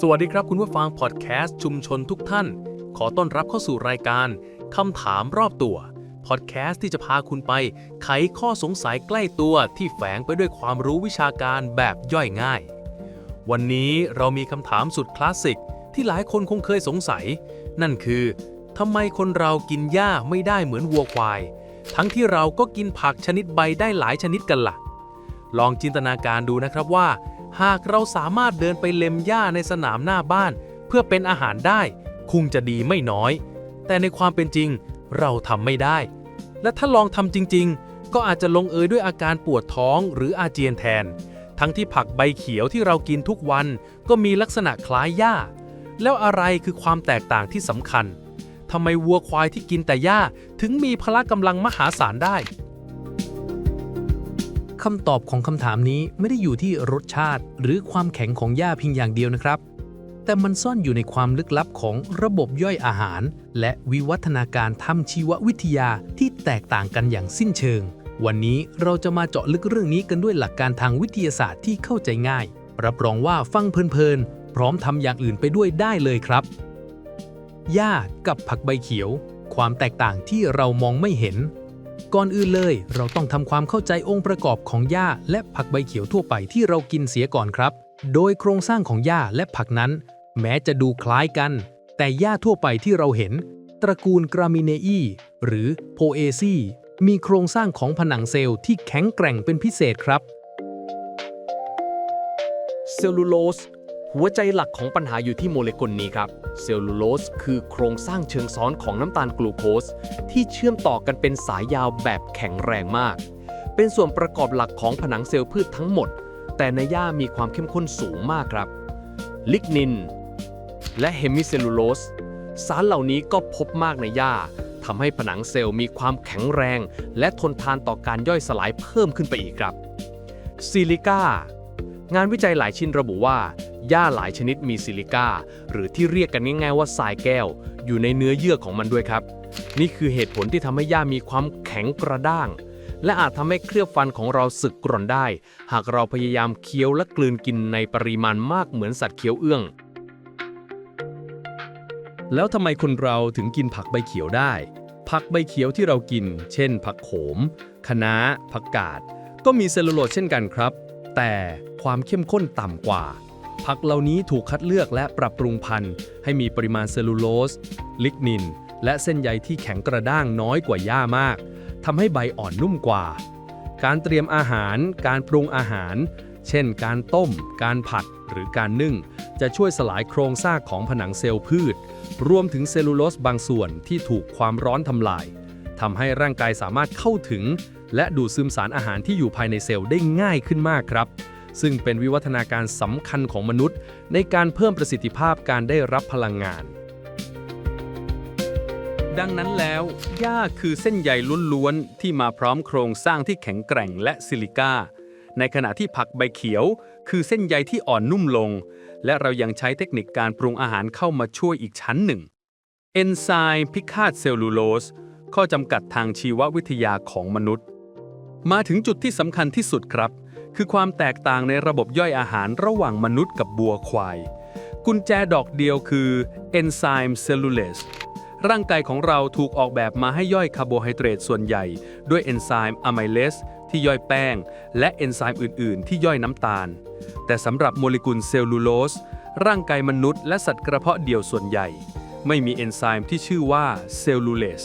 สวัสดีครับคุณผู้ฟังพอดแคสต์ชุมชนทุกท่าน ขอต้อนรับเข้าสู่รายการคำถามรอบตัวพอดแคสต์ที่จะพาคุณไปไขข้อสงสัยใกล้ตัวที่แฝงไปด้วยความรู้วิชาการแบบย่อยง่าย วันนี้เรามีคำถามสุดคลาสสิกที่หลายคนคงเคยสงสัย นั่นคือทำไมคนเรากินหญ้าไม่ได้เหมือนวัวควาย ทั้งที่เราก็กินผักชนิดใบได้หลายชนิดกันล่ะ ลองจินตนาการดูนะครับว่า หากเราสามารถเดินไปเล็มหญ้าในสนามหน้าบ้าน เพื่อเป็นอาหารได้ คงจะดีไม่น้อย แต่ในความเป็นจริงเราทำไม่ได้ และถ้าลองทำจริง ๆ ก็อาจจะลงเอยด้วยอาการปวดท้องหรืออาเจียนแทน ทั้งที่ผักใบเขียวที่เรากินทุกวันก็มีลักษณะคล้ายหญ้า แล้วอะไรคือความแตกต่างที่สำคัญทำไมวัวควายที่กินแต่หญ้าถึงมีพละกำลังมหาศาลได้ คำตอบของคำถามนี้ไม่ได้อยู่ที่รสชาติ หรือความแข็งของหญ้าเพียงอย่างเดียวนะครับ แต่มันซ่อนอยู่ในความลึกลับของระบบย่อยอาหาร และวิวัฒนาการทำชีววิทยาที่แตกต่างกันอย่างสิ้นเชิง วันนี้เราจะมาเจาะลึกเรื่องนี้กันด้วยหลักการทางวิทยาศาสตร์ที่เข้าใจง่าย รับรองว่าฟังเพลินๆพร้อมทำอย่างอื่นไปด้วยได้เลยครับหญ้ากับผักใบเขียว ความแตกต่างที่เรามองไม่เห็น ก่อนอื่นเลย เราต้องทำความเข้าใจองค์ประกอบของหญ้าและผักใบเขียวทั่วไปที่เรากินเสียก่อนครับ โดยโครงสร้างของหญ้าและผักนั้น แม้จะดูคล้ายกัน แต่หญ้าทั่วไปที่เราเห็น ตระกูลกรามิเนอีหรือโพเอซีมีโครงสร้างของผนังเซลล์ที่แข็งแกร่งเป็นพิเศษครับ เซลลูโลส หัวใจหลักของปัญหาอยู่ที่โมเลกุลนี้ครับ เซลลูโลสคือโครงสร้างเชิงซ้อนของน้ำตาลกลูโคส ที่เชื่อมต่อกันเป็นสายยาวแบบแข็งแรงมาก เป็นส่วนประกอบหลักของผนังเซลล์พืชทั้งหมด แต่ในหญ้ามีความเข้มข้นสูงมากครับ ลิกนิน และเฮมิเซลลูโลส สารเหล่านี้ก็พบมากในหญ้าทำให้ผนังเซลล์มีความแข็งแรง และทนทานต่อการย่อยสลายเพิ่มขึ้นไปอีกครับซิลิก้างานวิจัยหลายชิ้นระบุว่า หญ้าหลายชนิดมีซิลิก้า หรือที่เรียกกันง่ายๆว่าทรายแก้ว อยู่ในเนื้อเยื่อของมันด้วยครับ นี่คือเหตุผลที่ทำให้หญ้ามีความแข็งกระด้าง และอาจทำให้เคลือบฟันของเราสึกกร่อนได้ หากเราพยายามเคี้ยวและกลืนกินในปริมาณมากเหมือนสัตว์เคี้ยวเอื้อง แล้วทำไมคนเราถึงกินผักใบเขียวได้ ผักใบเขียวที่เรากิน เช่น ผักโขมคะน้าผักกาดก็มีเซลลูโลสเช่นกันครับ แต่ความเข้มข้นต่ำกว่า ผักเหล่านี้ถูกคัดเลือกและปรับปรุงพันธุ์ ให้มีปริมาณเซลลูโลส ลิกนิน และเส้นใยที่แข็งกระด้างน้อยกว่าหญ้ามาก ทำให้ใบอ่อนนุ่มกว่า การเตรียมอาหาร การปรุงอาหาร เช่น การต้ม การผัด หรือการนึ่ง จะช่วยสลายโครงสร้างของผนังเซลล์พืช รวมถึงเซลลูโลสบางส่วนที่ถูกความร้อนทำลายทำให้ร่างกายสามารถเข้าถึง และดูดซึมสารอาหารที่อยู่ภายในเซลล์ได้ง่ายขึ้นมากครับ ซึ่งเป็นวิวัฒนาการสำคัญของมนุษย์ ในการเพิ่มประสิทธิภาพการได้รับพลังงาน ดังนั้นแล้วหญ้าคือเส้นใยล้วนๆ ที่มาพร้อมโครงสร้างที่แข็งแกร่งและซิลิก้า ในขณะที่ผักใบเขียว คือเส้นใยที่อ่อนนุ่มลง และเรายังใช้เทคนิคการปรุงอาหารเข้ามาช่วยอีกชั้นหนึ่ง เอนไซม์พิฆาตเซลลูโลสข้อจำกัดทางชีววิทยาของมนุษย์ มาถึงจุดที่สำคัญที่สุดครับ คือความแตกต่างในระบบย่อยอาหารระหว่างมนุษย์กับบัวควาย กุญแจดอกเดียวคือเอนไซม์เซลลูเลสร่างกายของเราถูกออกแบบมาให้ย่อยคาร์โบไฮเดรตส่วนใหญ่ ด้วยเอนไซม์อะไมเลสที่ย่อยแป้ง และเอนไซม์อื่น ๆ ที่ย่อยน้ำตาล แต่สำหรับโมเลกุลเซลลูโลสร่างกายมนุษย์และสัตว์กระเพาะเดี่ยวส่วนใหญ่ ไม่มีเอนไซม์ที่ชื่อว่าเซลลูเลส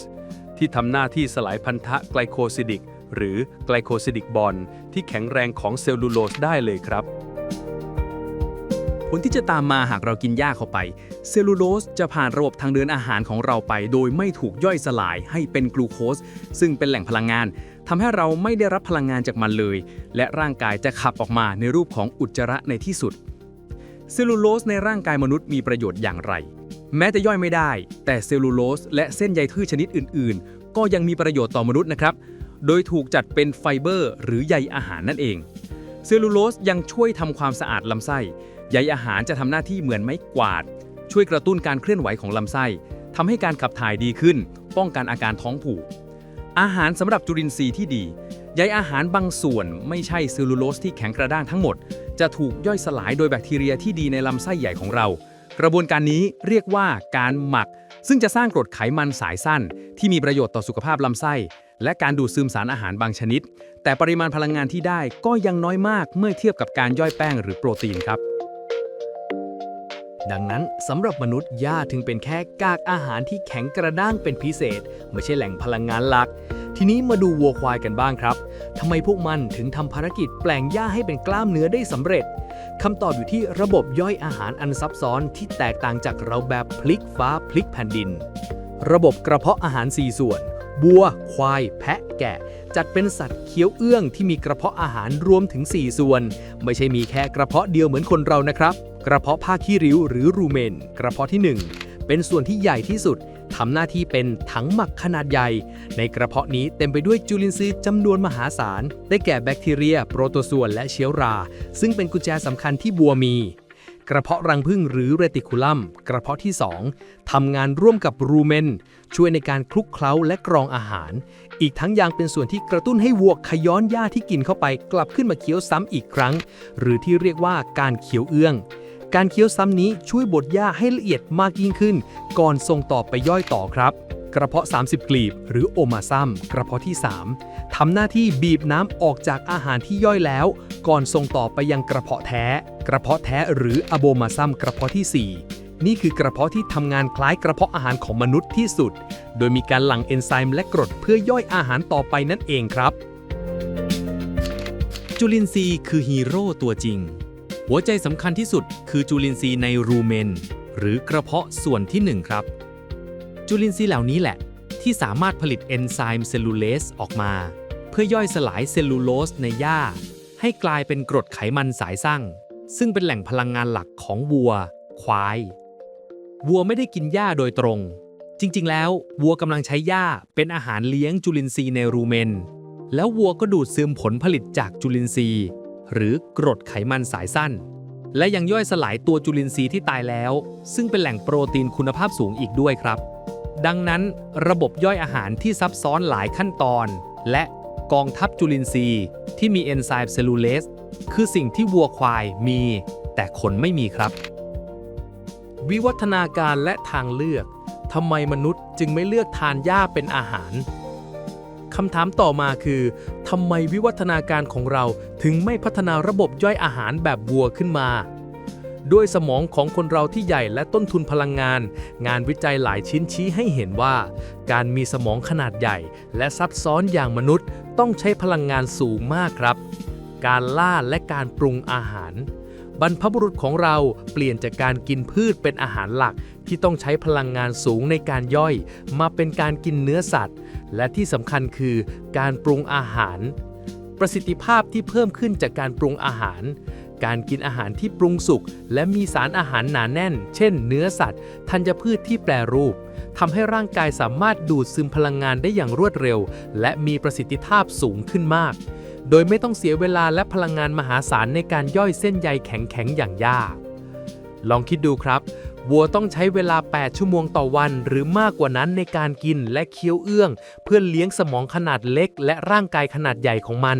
ที่ทำหน้าที่สลายพันธะไกลโคซิดิก หรือไกลโคซิดิกบอนที่แข็งแรงของเซลลูโลสได้เลยครับ ผลที่จะตามมาหากเรากินหญ้าเข้าไป เซลลูโลสจะผ่านระบบทางเดินอาหารของเราไป โดยไม่ถูกย่อยสลายให้เป็นกลูโคส ซึ่งเป็นแหล่งพลังงานทำให้เราไม่ได้รับพลังงานจากมันเลย และร่างกายจะขับออกมาในรูปของอุจจาระในที่สุดเซลลูโลสในร่างกายมนุษย์มีประโยชน์อย่างไร แม้จะย่อยไม่ได้ แต่เซลลูโลสและเส้นใยพืชชนิดอื่น ๆ ก็ยังมีประโยชน์ต่อมนุษย์นะครับ โดยถูกจัดเป็นไฟเบอร์ หรือใยอาหารนั่นเอง เซลลูโลสยังช่วยทำความสะอาดลำไส้ ใยอาหารจะทำหน้าที่เหมือนไม้กวาด ช่วยกระตุ้นการเคลื่อนไหวของลำไส้ทำให้การขับถ่ายดีขึ้น ป้องกันอาการท้องผูก อาหารสำหรับจุลินทรีย์ที่ดี ใยอาหารบางส่วนไม่ใช่เซลลูโลสที่แข็งกระด้างทั้งหมด จะถูกย่อยสลายโดยแบคทีเรียที่ดีในลำไส้ใหญ่ของเรา กระบวนการนี้เรียกว่าการหมัก ซึ่งจะสร้างกรดไขมันสายสั้น ที่มีประโยชน์ต่อสุขภาพลำไส้ และการดูดซึมสารอาหารบางชนิด แต่ปริมาณพลังงานที่ได้ก็ยังน้อยมากเมื่อเทียบกับการย่อยแป้งหรือโปรตีนครับดังนั้นสำหรับมนุษย์หญ้าถึงเป็นแค่กากอาหารที่แข็งกระด้างเป็นพิเศษ ไม่ใช่แหล่งพลังงานหลัก ทีนี้มาดูวัวควายกันบ้างครับทำไมพวกมันถึงทำภารกิจแปลงหญ้าให้เป็นกล้ามเนื้อได้สำเร็จ คำตอบอยู่ที่ระบบย่อยอาหารอันซับซ้อนที่แตกต่างจากเราแบบพลิกฟ้าพลิกแผ่นดิน ระบบกระเพาะอาหาร 4 ส่วน บัว ควาย แพะ แกะ จัดเป็นสัตว์เคี้ยวเอื้องที่มีกระเพาะอาหารรวมถึง 4 ส่วน ไม่ใช่มีแค่กระเพาะเดียวเหมือนคนเรานะครับ กระเพาะผ้าขี้ริ้วหรือรูเมน กระเพาะที่ 1 เป็นส่วนที่ใหญ่ที่สุด ทำหน้าที่เป็นถังหมักขนาดใหญ่ ในกระเพาะนี้เต็มไปด้วยจุลินทรีย์จำนวนมหาศาล ได้แก่แบคทีเรีย โปรโตซัวและเชื้อรา ซึ่งเป็นกุญแจสำคัญที่บัวมี กระเพาะรังผึ้งหรือเรติคูลัม กระเพาะที่ 2ทำงานร่วมกับรูเมน ช่วยในการคลุกเคล้าและกรองอาหาร อีกทั้งยังเป็นส่วนที่กระตุ้นให้วัวขย้อนหญ้าที่กินเข้าไป กลับขึ้นมาเคี้ยวซ้ำอีกครั้ง หรือที่เรียกว่าการเคี้ยวเอื้อง การเคี้ยวซ้ำนี้ช่วยบดหญ้าให้ละเอียดมากยิ่งขึ้น ก่อนส่งต่อไปย่อยต่อครับ กระเพาะ 30 กลีบ หรือโอมาซัมกระเพาะที่ 3ทำหน้าที่บีบน้ำออกจากอาหารที่ย่อยแล้ว ก่อนส่งต่อไปยังกระเพาะแท้ กระเพาะแท้หรืออะโบมาซัมกระเพาะที่ 4นี่คือกระเพาะที่ทำงานคล้ายกระเพาะอาหารของมนุษย์ที่สุด โดยมีการหลั่งเอนไซม์และกรดเพื่อย่อยอาหารต่อไปนั่นเองครับ จุลินทรีย์คือฮีโร่ตัวจริง หัวใจสำคัญที่สุดคือจุลินทรีย์ในรูเมน หรือกระเพาะส่วนที่ 1 ครับ จุลินทรีย์เหล่านี้แหละ ที่สามารถผลิตเอนไซม์เซลลูเลสออกมา เพื่อย่อยสลายเซลลูโลสในหญ้า ให้กลายเป็นกรดไขมันสายสั่งซึ่งเป็นแหล่งพลังงานหลักของวัว ควาย วัวไม่ได้กินหญ้าโดยตรง จริงๆ แล้ววัวกำลังใช้หญ้าเป็นอาหารเลี้ยงจุลินทรีย์ในรูเมน แล้ววัวก็ดูดซึมผลผลิตจากจุลินทรีย์ หรือกรดไขมันสายสั้น และยังย่อยสลายตัวจุลินทรีย์ที่ตายแล้ว ซึ่งเป็นแหล่งโปรตีนคุณภาพสูงอีกด้วยครับ ดังนั้นระบบย่อยอาหารที่ซับซ้อนหลายขั้นตอน และกองทัพจุลินทรีย์ที่มีเอนไซม์เซลลูเลสคือสิ่งที่วัวควายมี แต่คนไม่มีครับ วิวัฒนาการและทางเลือกทำไมมนุษย์จึงไม่เลือกทานหญ้าเป็นอาหาร คำถามต่อมาคือทำไมวิวัฒนาการของเราถึงไม่พัฒนาระบบย่อยอาหารแบบวัวขึ้นมา ด้วยสมองของคนเราที่ใหญ่และต้นทุนพลังงาน งานวิจัยหลายชิ้นชี้ให้เห็นว่า การมีสมองขนาดใหญ่ และซับซ้อนอย่างมนุษย์ ต้องใช้พลังงานสูงมากครับ การล่าและการปรุงอาหาร บรรพบุรุษของเราเปลี่ยนจากการกินพืชเป็นอาหารหลักที่ต้องใช้พลังงานสูงในการย่อย มาเป็นการกินเนื้อสัตว์ และที่สำคัญคือการปรุงอาหาร ประสิทธิภาพที่เพิ่มขึ้นจากการปรุงอาหาร การกินอาหารที่ปรุงสุกและมีสารอาหารหนาแน่น เช่น เนื้อสัตว์ ธัญพืชที่แปรรูปทำให้ร่างกายสามารถดูดซึมพลังงานได้อย่างรวดเร็ว และมีประสิทธิภาพสูงขึ้นมาก โดยไม่ต้องเสียเวลาและพลังงานมหาศาลในการย่อยเส้นใยแข็งๆอย่างยาก ลองคิดดูครับ วัวต้องใช้เวลา 8 ชั่วโมงต่อวันหรือมากกว่านั้นในการกินและเคี้ยวเอื้อง เพื่อเลี้ยงสมองขนาดเล็ก และร่างกายขนาดใหญ่ของมัน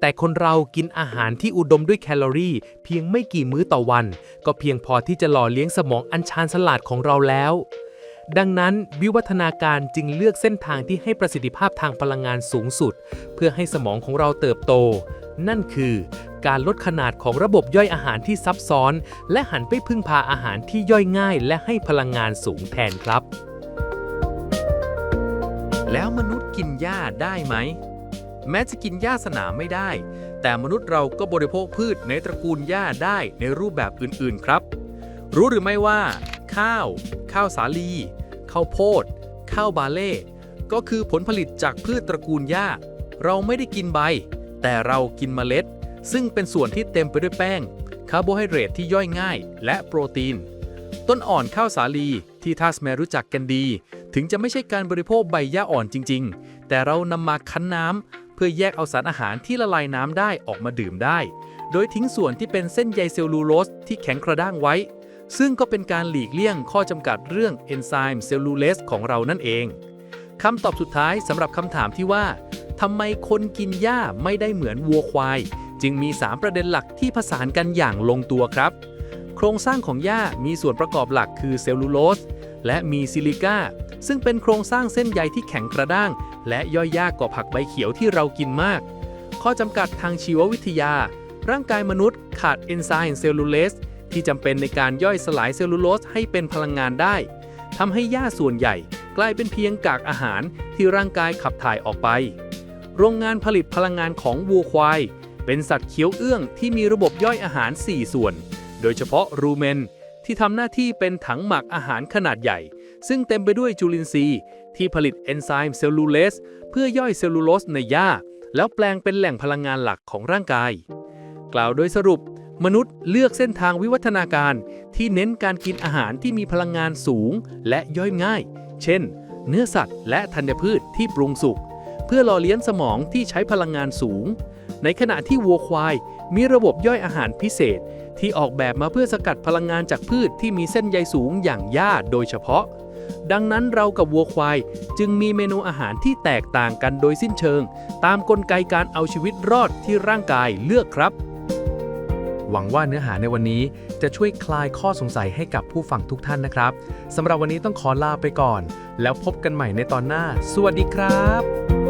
แต่คนเรากินอาหารที่อุดมด้วยแคลอรี่ เพียงไม่กี่มื้อต่อวัน ก็เพียงพอที่จะหล่อเลี้ยงสมองอันชาญฉลาดของเราแล้ว ดังนั้นวิวัฒนาการจึงเลือกเส้นทางที่ให้ประสิทธิภาพทางพลังงานสูงสุด เพื่อให้สมองของเราเติบโต นั่นคือ การลดขนาดของระบบย่อยอาหารที่ซับซ้อน และหันไปพึ่งพาอาหารที่ย่อยง่าย และให้พลังงานสูงแทนครับ แล้วมนุษย์กินหญ้าได้ไหม แม้จะกินหญ้าสนามไม่ได้ แต่มนุษย์เราก็บริโภคพืชในตระกูลหญ้าได้ในรูปแบบอื่นๆครับ รู้หรือไม่ว่าข้าว ข้าวสาลี ข้าวโพด ข้าวบาเล่ ก็คือผลผลิตจากพืชตระกูลหญ้า เราไม่ได้กินใบ แต่เรากินเมล็ด ซึ่งเป็นส่วนที่เต็มไปด้วยแป้ง คาร์โบไฮเดรตที่ย่อยง่าย และโปรตีน ต้นอ่อนข้าวสาลีที่ทัสแมรู้จักกันดี ถึงจะไม่ใช่การบริโภคใบหญ้าอ่อนจริง ๆ แต่เรานำมาคั้นน้ำเพื่อแยกเอาสารอาหารที่ละลายน้ำได้ออกมาดื่มได้ โดยทิ้งส่วนที่เป็นเส้นใยเซลลูโลสที่แข็งกระด้างไว้ ซึ่งก็เป็นการหลีกเลี่ยงข้อจำกัดเรื่องเอนไซม์เซลลูเลสของเรานั่นเองคำตอบสุดท้ายสำหรับคำถามที่ว่าทำไมคนกินหญ้าไม่ได้เหมือนวัวควาย จึงมี 3 ประเด็นหลักที่ผสานกันอย่างลงตัวครับ โครงสร้างของหญ้ามีส่วนประกอบหลักคือเซลลูโลสและมีซิลิก้าซึ่งเป็นโครงสร้างเส้นใยที่แข็งกระด้าง และย่อยยากกว่าผักใบเขียวที่เรากินมาก ข้อจำกัดทางชีววิทยา ร่างกายมนุษย์ขาดเอนไซม์เซลลูเลส ที่จำเป็นในการย่อยสลายเซลลูโลสให้เป็นพลังงานได้ทำให้หญ้าส่วนใหญ่กลายเป็นเพียงกากอาหารที่ร่างกายขับถ่ายออกไป โรงงานผลิตพลังงานของวัวควาย เป็นสัตว์เคี้ยวเอื้องที่มีระบบย่อยอาหาร 4 ส่วน โดยเฉพาะรูเมน ที่ทำหน้าที่เป็นถังหมักอาหารขนาดใหญ่ ซึ่งเต็มไปด้วยจุลินทรีย์ ที่ผลิตเอนไซม์เซลลูเลสเพื่อย่อยเซลลูโลสในหญ้า แล้วแปลงเป็นแหล่งพลังงานหลักของร่างกาย กล่าวโดยสรุป มนุษย์เลือกเส้นทางวิวัฒนาการที่เน้นการกินอาหารที่มีพลังงานสูงและย่อยง่าย เช่น เนื้อสัตว์และธัญพืชที่ปรุงสุก เพื่อหล่อเลี้ยงสมองที่ใช้พลังงานสูง ในขณะที่วัวควายมีระบบย่อยอาหารพิเศษ ที่ออกแบบมาเพื่อสกัดพลังงานจากพืชที่มีเส้นใยสูงอย่างหญ้าโดยเฉพาะ ดังนั้นเรากับวัวควายจึงมีเมนูอาหารที่แตกต่างกันโดยสิ้นเชิง ตามกลไกการเอาชีวิตรอดที่ร่างกายเลือกครับ หวังว่าเนื้อหาในวันนี้จะช่วยคลายข้อสงสัยให้กับผู้ฟังทุกท่านนะครับสำหรับวันนี้ต้องขอลาไปก่อน แล้วพบกันใหม่ในตอนหน้า สวัสดีครับ